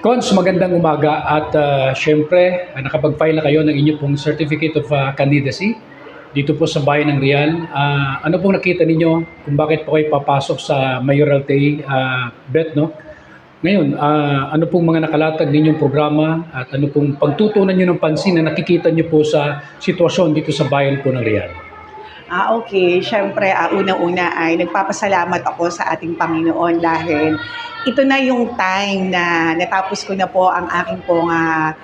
Cons, magandang umaga at uh, syempre ah, nakapag-file na kayo ng inyo pong Certificate of ah, Candidacy dito po sa Bayan ng Real. Ah, ano pong nakita ninyo kung bakit po kayo papasok sa Mayoralty uh, bet, no? Ngayon, ah, ano pong mga nakalatag ninyong programa at ano pong pagtutunan nyo ng pansin na nakikita nyo po sa sitwasyon dito sa Bayan po ng Real? Ah, okay. Siyempre, ah, una-una ay nagpapasalamat ako sa ating Panginoon dahil ito na yung time na natapos ko na po ang aking pong ah,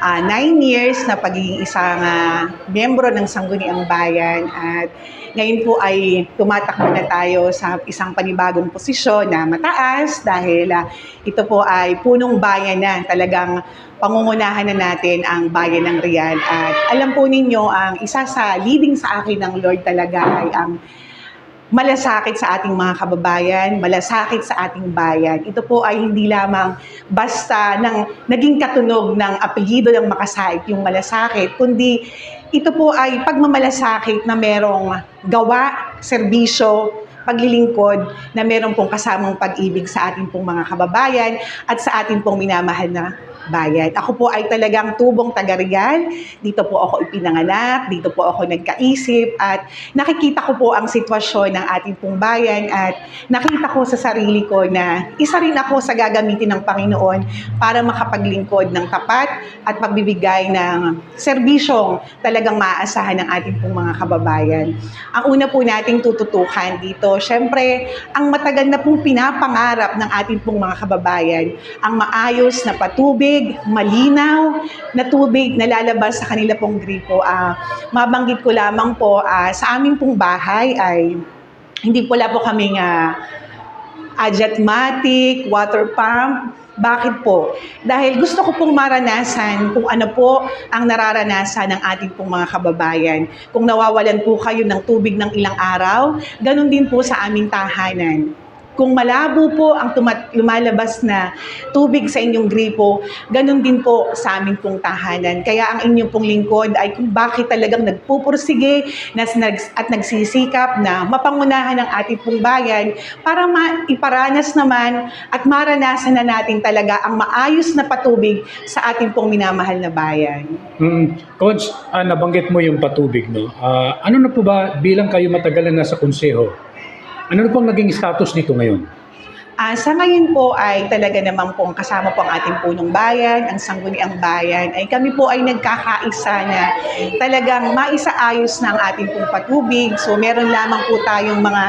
ah, nine years na pagiging isang ah, miyembro ng Sangguniang Bayan at ngayon po ay tumatakbo na tayo sa isang panibagong posisyon na mataas dahil ah, ito po ay punong bayan na talagang pangungunahan na natin ang bayan ng Riyadh. At alam po ninyo, ang isa sa leading sa akin ng Lord talaga ay ang malasakit sa ating mga kababayan, malasakit sa ating bayan. Ito po ay hindi lamang basta ng naging katunog ng apelyido ng makasait yung malasakit, kundi ito po ay pagmamalasakit na merong gawa, serbisyo, paglilingkod na meron pong kasamang pag-ibig sa ating pong mga kababayan at sa ating pong minamahal na bayan. Ako po ay talagang tubong taga-Real. Dito po ako ipinanganak, dito po ako nagkaisip at nakikita ko po ang sitwasyon ng ating pong bayan at nakita ko sa sarili ko na isa rin ako sa gagamitin ng Panginoon para makapaglingkod ng tapat at pagbibigay ng serbisyong talagang maaasahan ng ating pong mga kababayan. Ang una po nating tututukan dito, syempre, ang matagal na pong pinapangarap ng ating pong mga kababayan, ang maayos na patubig, malinaw na tubig na lalabas sa kanila pong gripo. Ah, mabanggit ko lamang po, ah, sa aming pong bahay ay hindi wala po kaming uh, adjatmatic, water pump. Bakit po? Dahil gusto ko pong maranasan kung ano po ang nararanasan ng ating pong mga kababayan. Kung nawawalan po kayo ng tubig ng ilang araw, ganun din po sa aming tahanan. Kung malabo po ang tumat- lumalabas na tubig sa inyong gripo, ganun din po sa aming pong tahanan. Kaya ang inyong pong lingkod ay kung bakit talagang nagpupursige nas, at nagsisikap na mapangunahan ang ating pong bayan para maiparanas naman at maranasan na natin talaga ang maayos na patubig sa ating pong minamahal na bayan. Mm, Coach, ah, nabanggit mo yung patubig, no? Ah, ano na po ba bilang kayo matagal na nasa konseho? Ano na pong naging status nito ngayon? Ah, sa ngayon po ay talaga naman pong kasama po ang ating punong bayan, ang sangguniang bayan, ay kami po ay nagkakaisa na talagang maisaayos na ang ating pong patubig. So meron lamang po tayong mga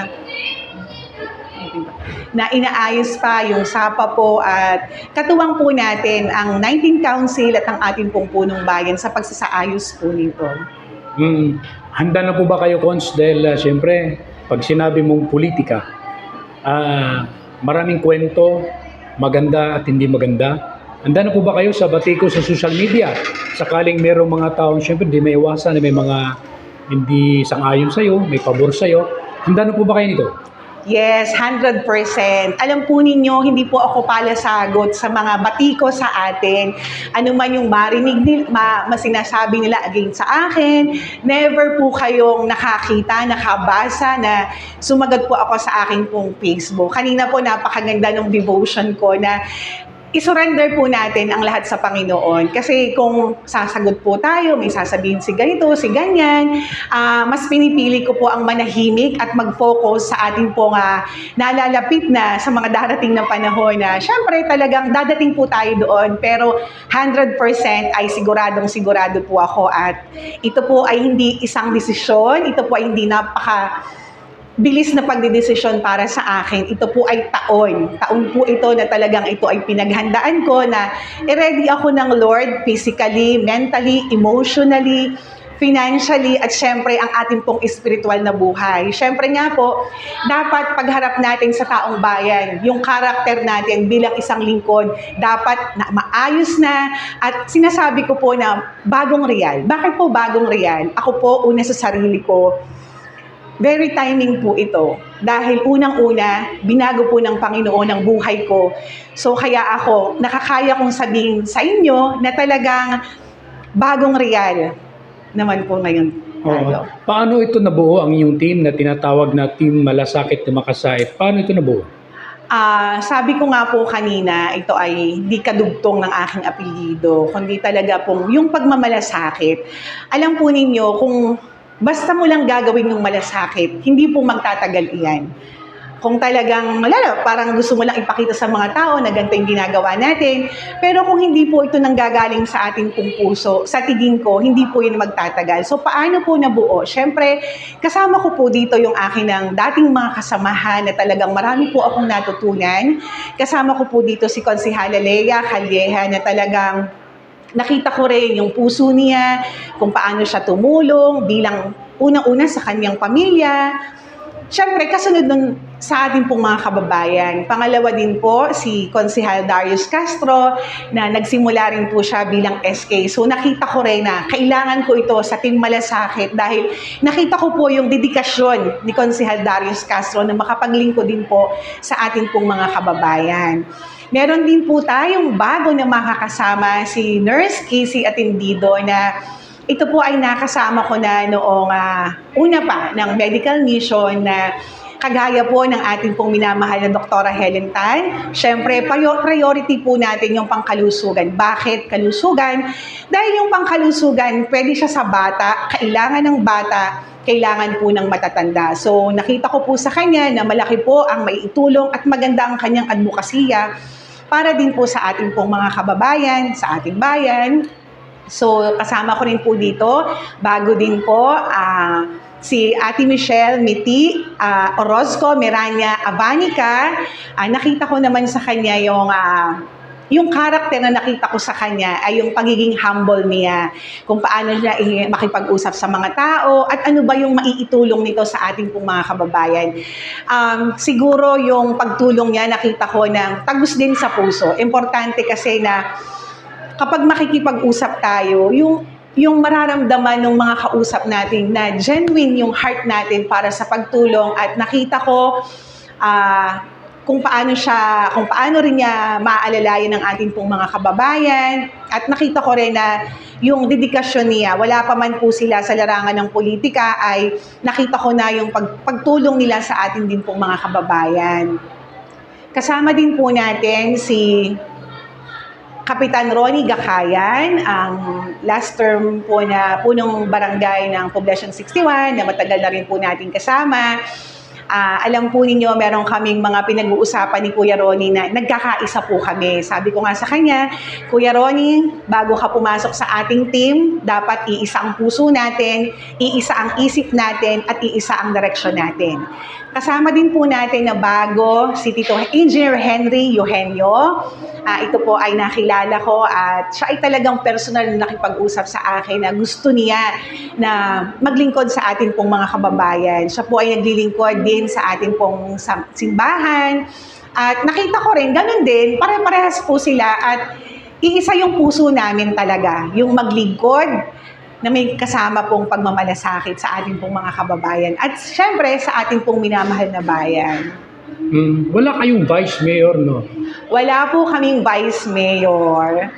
na inaayos pa yung SAPA po at katuwang po natin ang 19 Council at ang ating pong punong bayan sa pagsasaayos po nito. Mm, handa na po ba kayo, Cons? Dahil ah, siyempre, pag sinabi mong politika, ah, maraming kwento, maganda at hindi maganda. Handa na po ba kayo sa batiko sa social media? Sakaling merong mga taong siyempre hindi may iwasan na may mga hindi sang-ayon sa'yo, may pabor sa'yo. Handa na po ba kayo nito? Yes, 100%. Alam po ninyo, hindi po ako palasagot sa mga batiko sa atin. Ano man yung marinig nila, ma, masinasabi nila against sa akin, never po kayong nakakita, nakabasa na sumagot po ako sa aking pong Facebook. Kanina po napakaganda ng devotion ko na isurrender po natin ang lahat sa Panginoon. Kasi kung sasagot po tayo, may sasabihin si ganito, si ganyan, ah, mas pinipili ko po ang manahimik at mag-focus sa ating pong ah, nalalapit na sa mga darating na panahon na syempre talagang dadating po tayo doon. Pero 100% ay siguradong sigurado po ako at ito po ay hindi isang desisyon, ito po ay hindi napaka bilis na pagdidesisyon para sa akin. Ito po ay taon. Taon po ito na talagang ito ay pinaghandaan ko na i-ready ako ng Lord physically, mentally, emotionally, financially, at syempre ang ating pong spiritual na buhay. Syempre nga po, dapat pagharap natin sa taong bayan, yung karakter natin bilang isang lingkod, dapat na maayos na at sinasabi ko po na bagong real. Bakit po bagong real? Ako po, una sa sarili ko, very timing po ito. Dahil unang-una, binago po ng Panginoon ang buhay ko. So kaya ako, nakakaya kong sabihin sa inyo na talagang bagong real naman po ngayon tayo. Paano ito nabuo ang inyong team na tinatawag na Team Malasakit na Makasait? Paano ito nabuo? Ah, sabi ko nga po kanina, ito ay di kadugtong ng aking apelyido, kundi talaga pong yung pagmamalasakit. Alam po ninyo, kung basta mo lang gagawin yung malasakit, hindi po magtatagal iyan. Kung talagang, lalo, parang gusto mo lang ipakita sa mga tao na ganito yung ginagawa natin. Pero kung hindi po ito nanggagaling sa ating pong puso, sa tingin ko, hindi po yun magtatagal. So, paano po nabuo? Siyempre, kasama ko po dito yung akin ng dating mga kasamahan na talagang marami po akong natutunan. Kasama ko po dito si Konsihala Lea Calleja na talagang nakita ko rin yung puso niya, kung paano siya tumulong bilang unang-una sa kanyang pamilya, Siyempre, kasunod nun sa ating pong mga kababayan. Pangalawa din po, si Konsehal Darius Castro, na nagsimula rin po siya bilang SK. So nakita ko rin na kailangan ko ito sa Team Malasakit dahil nakita ko po yung dedikasyon ni Konsehal Darius Castro na makapaglingkod din po sa ating pong mga kababayan. Meron din po tayong bago na makakasama si Nurse Casey Atendido na ito po ay nakasama ko na noong ah, una pa ng medical mission na kagaya po ng ating pong minamahal na Doktora Helen Tan. Siyempre, priority po natin yung pangkalusugan. Bakit kalusugan? Dahil yung pangkalusugan, pwede siya sa bata, kailangan ng bata, kailangan po ng matatanda. So, nakita ko po sa kanya na malaki po ang maiitulong at maganda ang kanyang advokasya para din po sa ating pong mga kababayan, sa ating bayan, So, kasama ko rin po dito, bago din po, ah, si Ate Michelle Miti ah, Orozco Miranya Avanica. Ah, nakita ko naman sa kanya yung ah, yung karakter na nakita ko sa kanya ay yung pagiging humble niya. Kung paano niya makipag-usap sa mga tao at ano ba yung maiitulong nito sa ating pong mga kababayan. Um, siguro yung pagtulong niya nakita ko ng tagus din sa puso. Importante kasi na kapag makikipag-usap tayo, yung yung mararamdaman ng mga kausap natin na genuine yung heart natin para sa pagtulong at nakita ko ah, kung paano siya, kung paano rin niya maaalalayan ng ating pong mga kababayan at nakita ko rin na yung dedikasyon niya, wala pa man po sila sa larangan ng politika ay nakita ko na yung pag, pagtulong nila sa atin din pong mga kababayan. Kasama din po natin si Kapitan Ronnie Gakayan, ang last term po na punong barangay ng Poblacion 61 na matagal na rin po natin kasama. Ah, alam po ninyo, meron kaming mga pinag-uusapan ni Kuya Ronnie na nagkakaisa po kami. Sabi ko nga sa kanya, Kuya Ronnie, bago ka pumasok sa ating team, dapat iisa ang puso natin, iisa ang isip natin, at iisa ang direksyon natin. Kasama din po natin na bago si Tito Engineer Henry Eugenio. Ah, ito po ay nakilala ko at siya ay talagang personal na nakipag-usap sa akin na gusto niya na maglingkod sa atin pong mga kababayan. Siya po ay naglilingkod din sa ating pong simbahan. At nakita ko rin, ganun din, pare-parehas po sila at iisa yung puso namin talaga, yung maglingkod na may kasama pong pagmamalasakit sa ating pong mga kababayan. At syempre, sa ating pong minamahal na bayan. Mm, wala kayong vice mayor, no? Wala po kaming vice mayor.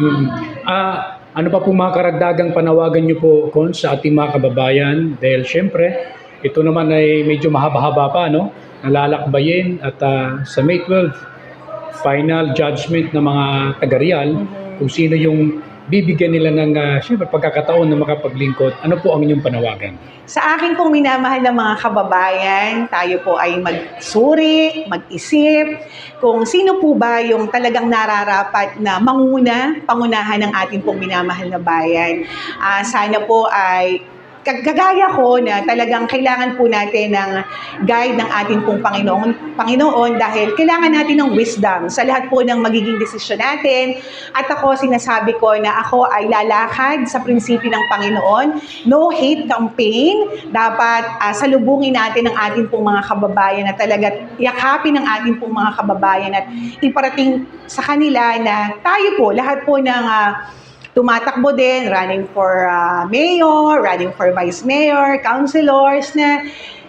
Mm. Ah, ano pa po mga karagdagang panawagan niyo po, Kon, sa ating mga kababayan? Dahil syempre, ito naman ay medyo mahaba-haba pa, no? Nalalakbayin at ah, sa May 12, final judgment ng mga taga-Real kung sino yung bibigyan nila ng ah, syempre pagkakataon na makapaglingkod. Ano po ang inyong panawagan? Sa akin pong minamahal na mga kababayan, tayo po ay magsuri, mag-isip, kung sino po ba yung talagang nararapat na manguna, pangunahan ng ating pong minamahal na bayan. Ah, sana po ay kagaya ko na talagang kailangan po natin ng guide ng ating pong Panginoon, Panginoon dahil kailangan natin ng wisdom sa lahat po ng magiging desisyon natin. At ako sinasabi ko na ako ay lalakad sa prinsipyo ng Panginoon. No hate campaign. Dapat ah, salubungin natin ang ating pong mga kababayan na talaga yakapin ang ating pong mga kababayan at iparating sa kanila na tayo po, lahat po ng ah, tumatakbo din, running for uh, mayor, running for vice mayor, councilors na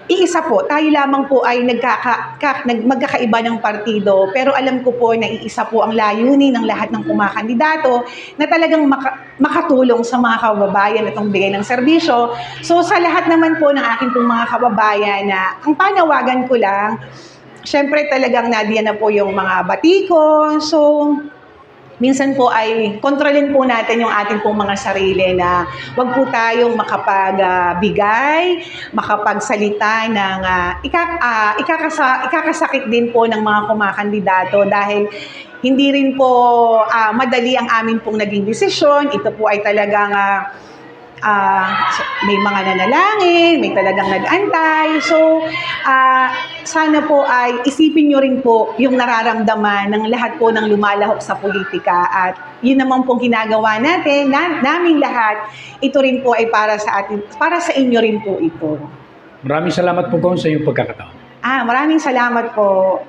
iisa po, tayo lamang po ay nagkaka, ka, nag, magkakaiba ng partido, pero alam ko po na iisa po ang layunin ng lahat ng kumakandidato na talagang maka, makatulong sa mga kababayan at bigay ng serbisyo. So sa lahat naman po ng aking pong mga kababayan na ang panawagan ko lang, syempre talagang nadiyan na po yung mga batiko. So, minsan po ay kontrolin po natin yung ating pong mga sarili na wag po tayong makapagbigay, makapagsalita ng ah, ika, ah, ikakasa, ikakasakit din po ng mga kumakandidato dahil hindi rin po ah, madali ang amin pong naging desisyon. Ito po ay talagang ah, ah, may mga nanalangin, may talagang nag-antay. So, ah, sana po ay isipin nyo rin po yung nararamdaman ng lahat po ng lumalahok sa politika at yun naman pong ginagawa natin, na, naming lahat, ito rin po ay para sa atin, para sa inyo rin po ito. Maraming salamat po Kong sa iyong pagkakataon. Ah, maraming salamat po.